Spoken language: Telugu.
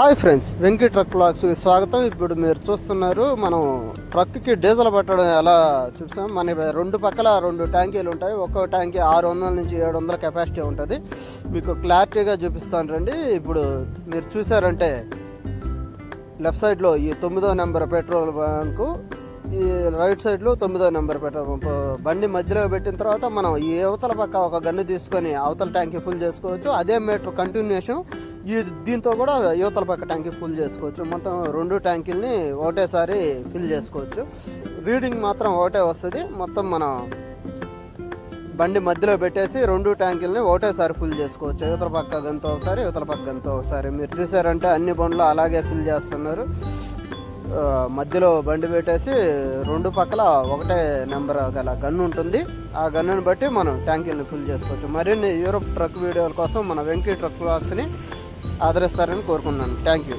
Hi friends Venky truck blogs స్వాగతం. ఇప్పుడు మీరు చూస్తున్నారు మనం ట్రక్కి డీజిల్ పట్టడం ఎలా చూసాం. మన రెండు పక్కల రెండు ట్యాంకీలు ఉంటాయి. ఒక్కో ట్యాంకీ ఆరు వందల నుంచి ఏడు వందల కెపాసిటీ ఉంటుంది. మీకు క్లారిటీగా చూపిస్తాను రండి. ఇప్పుడు మీరు చూసారంటే లెఫ్ట్ సైడ్లో ఈ తొమ్మిదో నెంబర్ పెట్రోల్ బంకు ఈ రైట్ సైడ్లో తొమ్మిదో నెంబర్ పెట్రోల్ బండి మధ్యలో పెట్టిన తర్వాత మనం ఈ అవతల పక్క ఒక గన్ను తీసుకొని అవతల ట్యాంకీ ఫుల్ చేసుకోవచ్చు. అదే మీటర్ కంటిన్యూషన్ ఈ దీంతో కూడా యువతల పక్క ట్యాంకీ ఫుల్ చేసుకోవచ్చు. మొత్తం రెండు ట్యాంకీల్ని ఒకటేసారి ఫిల్ చేసుకోవచ్చు. రీడింగ్ మాత్రం ఒకటే వస్తుంది. మొత్తం మనం బండి మధ్యలో పెట్టేసి రెండు ట్యాంకుల్ని ఒకటేసారి ఫుల్ చేసుకోవచ్చు. యువతల పక్క గంతో ఒకసారి యువతల పక్క గంతో ఒకసారి. మీరు చూసారంటే అన్ని బండ్లు అలాగే ఫిల్ చేస్తున్నారు. మధ్యలో బండి పెట్టేసి రెండు పక్కల ఒకటే నెంబర్ గల గన్ను ఉంటుంది. ఆ గన్నుని బట్టి మనం ట్యాంకీని ఫుల్ చేసుకోవచ్చు. మరిన్ని యూరోప్ ట్రక్ వీడియోల కోసం మన వెంకీ ట్రక్ బాక్స్ని ఆదరిస్తారని కోరుకున్నాను థ్యాంక్ యూ.